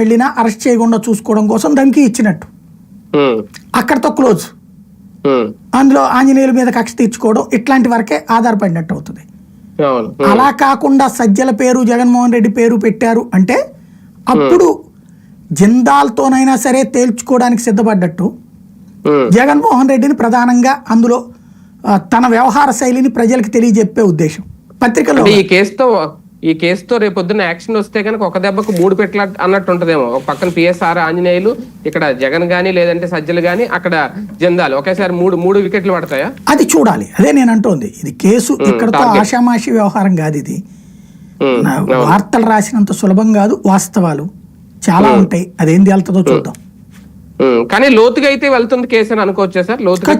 వెళ్ళినా అరెస్ట్ చేయకుండా చూసుకోవడం కోసం ధమ్కి ఇచ్చినట్టు. అక్కడతో క్లోజ్. అందులో ఆంజనేయుల మీద కక్ష తీర్చుకోవడం ఇట్లాంటి వరకే ఆధారపడినట్టు అవుతుంది. అలా కాకుండా సజ్జల పేరు జగన్మోహన్ రెడ్డి పేరు పెట్టారు అంటే అప్పుడు జిందాల్తోనైనా సరే తేల్చుకోవడానికి సిద్ధపడ్డట్టు జగన్మోహన్ రెడ్డిని ప్రధానంగా అందులో తన వ్యవహార శైలిని ప్రజలకు తెలియజెప్పే ఉద్దేశం. పత్రికలో ఈ కేసుతో ఈ కేసుతో రేపు పొద్దున్న యాక్షన్ వస్తే కనుక ఒక దెబ్బకు మూడు పెట్ల అన్నట్టు ఉంటదేమో. ఒక పక్కన పిఎస్ఆర్ ఆంజనేయులు ఇక్కడ జగన్ గాని లేదంటే సజ్జలు గాని అక్కడ జందాలు. ఒకేసారి మూడు మూడు వికెట్లు పడతాయా? అది చూడాలి. అదే నేను అంటోంది. ఇది కేసు ఇక్కడతో. ఆషామాషి వ్యవహారం కాదు ఇది. వార్తలు రాసినంత సులభం కాదు వాస్తవాలు. చాలా ఉంటాయి. అదేం తేలుతుందో చూద్దాం. కానీ లోతుగా అయితే వెళ్తుంది కేసు అని అనుకోవచ్చా సార్? లోతుగా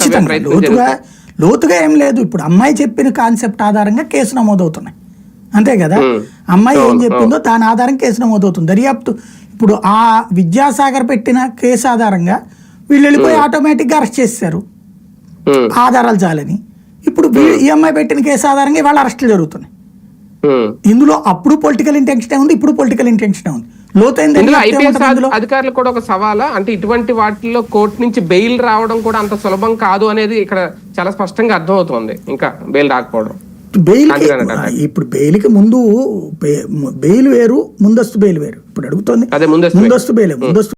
లోతుగా. లోతుగా ఏం లేదు. ఇప్పుడు అమ్మాయి చెప్పిన కాన్సెప్ట్ ఆధారంగా కేసు నమోదవుతున్నాయి. అంతే కదా. అమ్మాయి ఏం చెప్పిందో దాని ఆధారం కేసు నమోదవుతుంది. దర్యాప్తు ఇప్పుడు ఆ విద్యాసాగర్ పెట్టిన కేసు ఆధారంగా వీళ్ళు వెళ్ళిపోయి. ఆటోమేటిక్గా అరెస్ట్ చేశారు ఆధారాలు చాలని. ఇప్పుడు ఈ అమ్మాయి పెట్టిన కేసు ఆధారంగా ఇవాళ అరెస్టులు జరుగుతున్నాయి. ఇందులో అప్పుడు పొలిటికల్ ఇంటెన్షన్ ఉంది ఇప్పుడు పొలిటికల్ ఇంటెన్షన్ ఉంది? అధికారులు కూడా ఒక సవాలా? అంటే ఇటువంటి వాటిల్లో కోర్టు నుంచి బెయిల్ రావడం కూడా అంత సులభం కాదు అనేది ఇక్కడ చాలా స్పష్టంగా అర్థమవుతోంది. ఇంకా బెయిల్ రాకపోవడం. బెయిల్ ఇప్పుడు బెయిల్కి ముందు బెయిల్ వేరు ముందస్తు బెయిల్ వేరు. ఇప్పుడు అడుగుతోంది. ముందస్తు బెయిల్. ముందస్తు